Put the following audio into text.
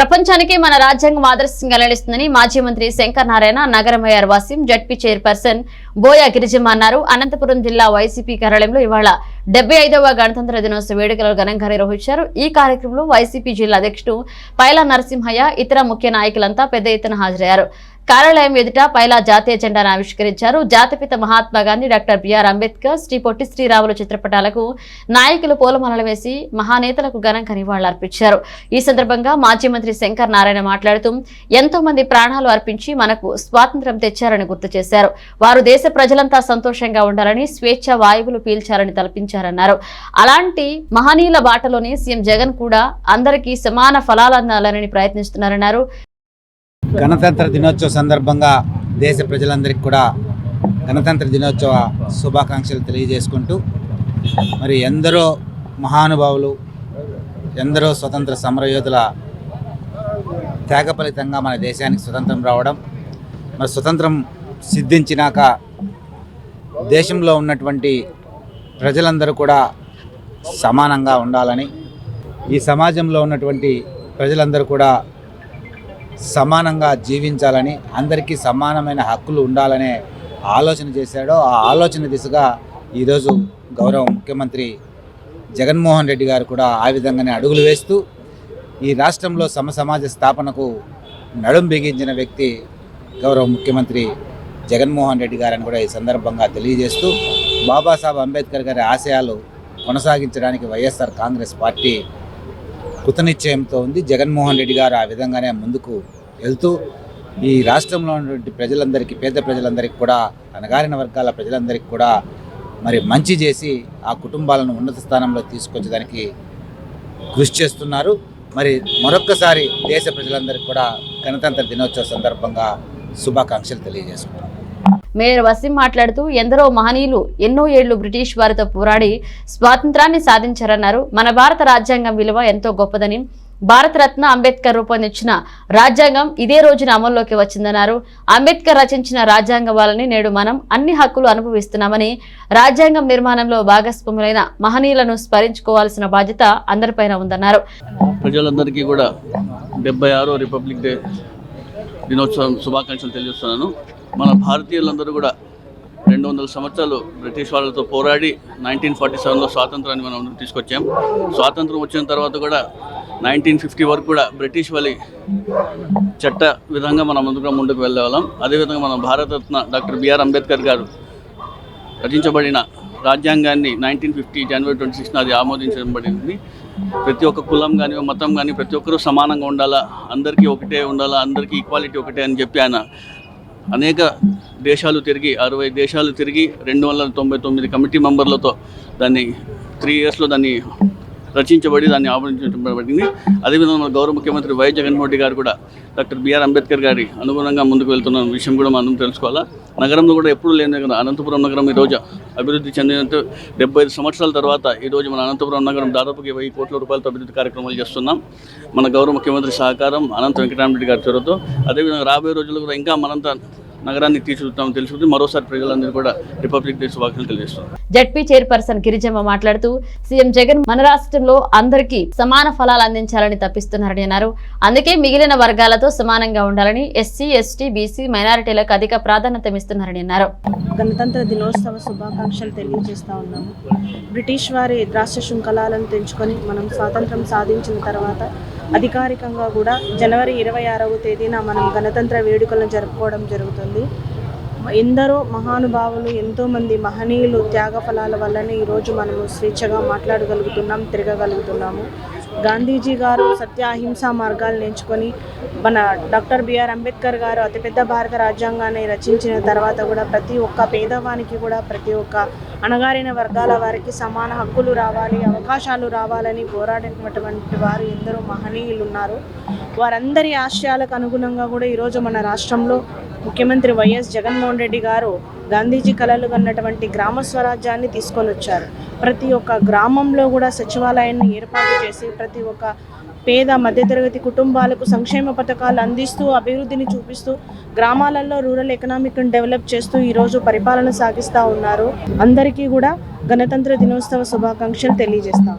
ప్రపంచానికి మన రాజ్యాంగం ఆదర్శంగా నిలుస్తుందని మాజీ మంత్రి శంకర్ నారాయణ నగర mayor Wasim ZP chairperson Boya Girijamma అన్నారు. అనంతపురం జిల్లా వైసీపీ కార్యాలయంలో ఇవాళ డెబ్బై ఐదవ గణతంత్ర దినోత్సవ వేడుకలు ఘనంగా నిర్వహించారు. ఈ కార్యక్రమంలో వైసీపీ జిల్లా అధ్యక్షుడు పైలా నరసింహయ్య ఇతర ముఖ్య నాయకులంతా పెద్ద ఎత్తున హాజరయ్యారు. కార్యాలయం ఎదుట పైలా జాతీయ జెండాను ఆవిష్కరించారు. జాతిపిత మహాత్మా గాంధీ డాక్టర్ బిఆర్ అంబేద్కర్ శ్రీ పొట్టి శ్రీరాములు చిత్రపటాలకు నాయకులు పూలమాలలు వేసి మహానేతలకు ఘనంగా నివాళులర్పించారు. ఈ సందర్భంగా మాజీ మంత్రి శంకర్ నారాయణ మాట్లాడుతూ ఎంతో మంది ప్రాణాలు అర్పించి మనకు స్వాతంత్ర్యం తెచ్చారని గుర్తు చేశారు. వారు దేశ ప్రజలంతా సంతోషంగా ఉండాలని స్వేచ్ఛ వాయువులు పీల్చారని తలపించారన్నారు. అలాంటి మహనీయుల బాటలోనే సీఎం జగన్ కూడా అందరికీ సమాన ఫలాలందాలని ప్రయత్నిస్తున్నారన్నారు. గణతంత్ర దినోత్సవ సందర్భంగా దేశ ప్రజలందరికీ కూడా గణతంత్ర దినోత్సవ శుభాకాంక్షలు తెలియజేసుకుంటూ మరి ఎందరో మహానుభావులు ఎందరో స్వతంత్ర సమరయోధుల త్యాగ ఫలితంగా మన దేశానికి స్వతంత్రం రావడం మరి స్వతంత్రం సిద్ధించినాక దేశంలో ఉన్నటువంటి ప్రజలందరూ కూడా సమానంగా ఉండాలని ఈ సమాజంలో ఉన్నటువంటి ప్రజలందరూ కూడా సమానంగా జీవించాలని అందరికీ సమానమైన హక్కులు ఉండాలనే ఆలోచన చేశాడో ఆ ఆలోచన దిశగా ఈరోజు గౌరవ ముఖ్యమంత్రి జగన్మోహన్ రెడ్డి గారు కూడా ఆ విధంగానే అడుగులు వేస్తూ ఈ రాష్ట్రంలో సమసమాజ స్థాపనకు నడుం బిగించిన వ్యక్తి గౌరవ ముఖ్యమంత్రి జగన్మోహన్ రెడ్డి గారని కూడా ఈ సందర్భంగా తెలియజేస్తూ బాబాసాహెబ్ అంబేద్కర్ గారి ఆశయాలు కొనసాగించడానికి వైఎస్ఆర్ కాంగ్రెస్ పార్టీ కృతనిశ్చయంతో ఉంది. జగన్మోహన్ రెడ్డి గారు ఆ విధంగానే ముందుకు వెళ్తూ ఈ రాష్ట్రంలో ఉన్నటువంటి ప్రజలందరికీ పేద ప్రజలందరికీ కూడా అణగారిన వర్గాల ప్రజలందరికీ కూడా మరి మంచి చేసి ఆ కుటుంబాలను ఉన్నత స్థానంలో తీసుకొచ్చడానికి కృషి చేస్తున్నారు. మరి మరొక్కసారి దేశ ప్రజలందరికీ కూడా గణతంత్ర దినోత్సవ సందర్భంగా శుభాకాంక్షలు తెలియజేసుకుంటున్నాను మేయర్ వసీం మాట్లాడుతూ ఎందరో మహనీయులు ఎన్నో ఏళ్ళు బ్రిటిష్ వారితో పోరాడి స్వాతంత్రాన్ని సాధించారన్నారు. మన భారత రాజ్యాంగం విలువ ఎంతో గొప్పదని భారతరత్న అంబేద్కర్ రూపొందించిన రాజ్యాంగం ఇదే రోజున అమల్లోకి వచ్చిందన్నారు. అంబేద్కర్ రచించిన రాజ్యాంగం వలని నేడు మనం అన్ని హక్కులు అనుభవిస్తున్నామని రాజ్యాంగం నిర్మాణంలో భాగస్వాములైన మహనీయులను స్మరించుకోవాల్సిన బాధ్యత అందరిపైన ఉందన్నారు. ప్రజలందరికీ కూడా డెబ్బై ఆరో రిపబ్లిక్ డే దినోత్సవం శుభాకాంక్షలు తెలియజేస్తున్నాను. మన భారతీయులందరూ కూడా రెండు వందల సంవత్సరాలు బ్రిటిష్ వాళ్ళతో పోరాడి నైన్టీన్ ఫార్టీ సెవెన్లో స్వాతంత్రాన్ని మనం తీసుకొచ్చాం. స్వాతంత్రం వచ్చిన తర్వాత కూడా నైన్టీన్ ఫిఫ్టీ వరకు కూడా బ్రిటిష్ వాళ్ళ చట్ట విధంగా మనం ముందుగా ముందుకు వెళ్ళేవాళ్ళం. అదేవిధంగా మనం భారతరత్న డాక్టర్ బిఆర్ అంబేద్కర్ గారు రచించబడిన రాజ్యాంగాన్ని నైన్టీన్ ఫిఫ్టీ జనవరి ట్వంటీ సిక్స్న అది ఆమోదించబడింది. ప్రతి ఒక్క కులం కానీ మతం కానీ ప్రతి ఒక్కరూ సమానంగా ఉండాలా? అందరికీ ఒకటే ఉండాలా? అందరికీ ఈక్వాలిటీ ఒకటే అని చెప్పి ఆయన అనేక దేశాలు తిరిగి అరవై దేశాలు తిరిగి రెండు వందల తొంభై తొమ్మిది కమిటీ మెంబర్లతో దాన్ని త్రీ ఇయర్స్లో దాన్ని రచించబడి దాన్ని ఆవరించబడింది అదేవిధంగా గౌరవ ముఖ్యమంత్రి వై జగన్మోహన్ రెడ్డి గారు కూడా డాక్టర్ బిఆర్ అంబేద్కర్ గారి అనుగుణంగా ముందుకు వెళ్తున్న విషయం కూడా మనం తెలుసుకోవాలా? నగరంలో కూడా ఎప్పుడు లేని కదా అనంతపురం నగరం ఈరోజు అభివృద్ధి చెందిన డెబ్బై ఐదు సంవత్సరాల తర్వాత ఈరోజు మన అనంతపురం నగరం దాదాపుగా వెయ్యి కోట్ల రూపాయలతో అభివృద్ధి కార్యక్రమాలు చేస్తున్నాం. మన గౌరవ ముఖ్యమంత్రి సహకారం అనంత వెంకటరామరెడ్డి గారి చొరవతో అదేవిధంగా రాబోయే రోజుల్లో కూడా ఇంకా మనంతా నగరాన్ని తీర్చిదిద్దామని తెలుసుకుంది. మరోసారి ప్రజలందరూ కూడా రిపబ్లిక్ డే శుభాకాంక్షలు తెలియజేస్తున్నాం జడ్పీ చైర్పర్సన్ గిరిజమ్మ మాట్లాడుతూ సీఎం జగన్ మన రాష్ట్రంలో అందరికీ సమాన ఫలాలు అందించాలని తప్పిస్తున్నారని అన్నారు. అందుకే మిగిలిన వర్గాలతో సమానంగా ఉండాలని ఎస్సీ ఎస్టీ బీసీ మైనారిటీలకు అధిక ప్రాధాన్యత ఇస్తున్నారని అన్నారు. గణతంత్ర దినోత్సవ శుభాకాంక్షలు తెలియజేస్తా ఉన్నాము. బ్రిటిష్ వారి రాష్ట్ర శృంఖలాలను తెంచుకొని మనం స్వాతంత్రం సాధించిన తర్వాత అధికారికంగా కూడా జనవరి ఇరవై ఆరవ తేదీన మనం గణతంత్ర వేడుకలను జరుపుకోవడం జరుగుతుంది. ఎందరో మహానుభావులు ఎంతోమంది మహనీయులు త్యాగఫలాల వల్లనే ఈరోజు మనము స్వేచ్ఛగా మాట్లాడగలుగుతున్నాం తిరగగలుగుతున్నాము. గాంధీజీ గారు సత్య మార్గాలు మార్గాలను ఎంచుకొని మన డాక్టర్ బిఆర్ అంబేద్కర్ గారు అతిపెద్ద భారత రాజ్యాంగాన్ని రచించిన తర్వాత కూడా ప్రతి ఒక్క పేదవానికి కూడా ప్రతి ఒక్క అణగారిన వర్గాల వారికి సమాన హక్కులు రావాలి అవకాశాలు రావాలని పోరాడినటువంటి వారు ఎందరో మహనీయులు ఉన్నారు. వారందరి ఆశయాలకు అనుగుణంగా కూడా ఈరోజు మన రాష్ట్రంలో ముఖ్యమంత్రి వైఎస్ జగన్మోహన్ రెడ్డి గారు గాంధీజీ కలలు కన్నటువంటి గ్రామ స్వరాజ్యాన్ని తీసుకొని వచ్చారు. ప్రతి ఒక్క గ్రామంలో కూడా సచివాలయాన్ని ఏర్పాటు చేసి ప్రతి ఒక్క పేద మధ్యతరగతి కుటుంబాలకు సంక్షేమ పథకాలు అందిస్తూ అభివృద్ధిని చూపిస్తూ గ్రామాలలో రూరల్ ఎకనామిక్ డెవలప్ చేస్తూ ఈరోజు పరిపాలన సాగిస్తూ ఉన్నారు. అందరికీ కూడా గణతంత్ర దినోత్సవ శుభాకాంక్షలు తెలియజేస్తాం